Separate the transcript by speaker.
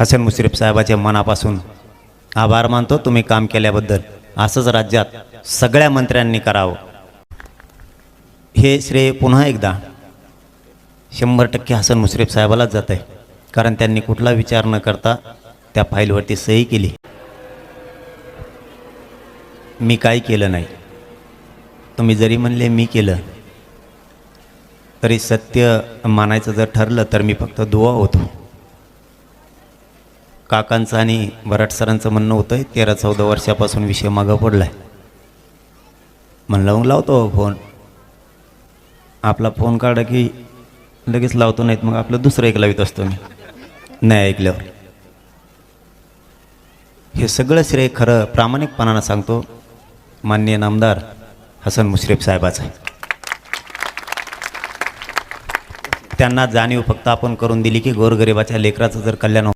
Speaker 1: हसन मुश्रीफ साहेबाचे मनापासून आभार मानतो तुम्ही काम केल्याबद्दल. असंच राज्यात सगळ्या मंत्र्यांनी करावं. हे श्रेय पुन्हा एकदा शंभर टक्के हसन मुश्रीफ साहेबालाच जात आहे कारण त्यांनी कुठला विचार न करता त्या फाईलवरती सही केली. मी काही केलं नाही. तुम्ही जरी म्हणले मी केलं तरी सत्य मानायचं जर ठरलं तर मी फक्त दुवा होतो काकांचं आणि बराट सरांचं म्हणणं होतं आहे तेरा चौदा वर्षापासून विषय मागं पडला आहे म्हणलं मग लावतो फोन. आपला फोन काढा की लगेच लावतो नाहीत मग आपलं दुसरं एक लावित असतो मी. नाही ऐकल्यावर. हे सगळं श्रेय खरं प्रामाणिकपणानं सांगतो माननीय नामदार हसन मुश्रीफ साहेबाचं. आहे त्यांना जाणीव फक्त आपण करून दिली की गोरगरिबाच्या लेकराचं जर कल्याण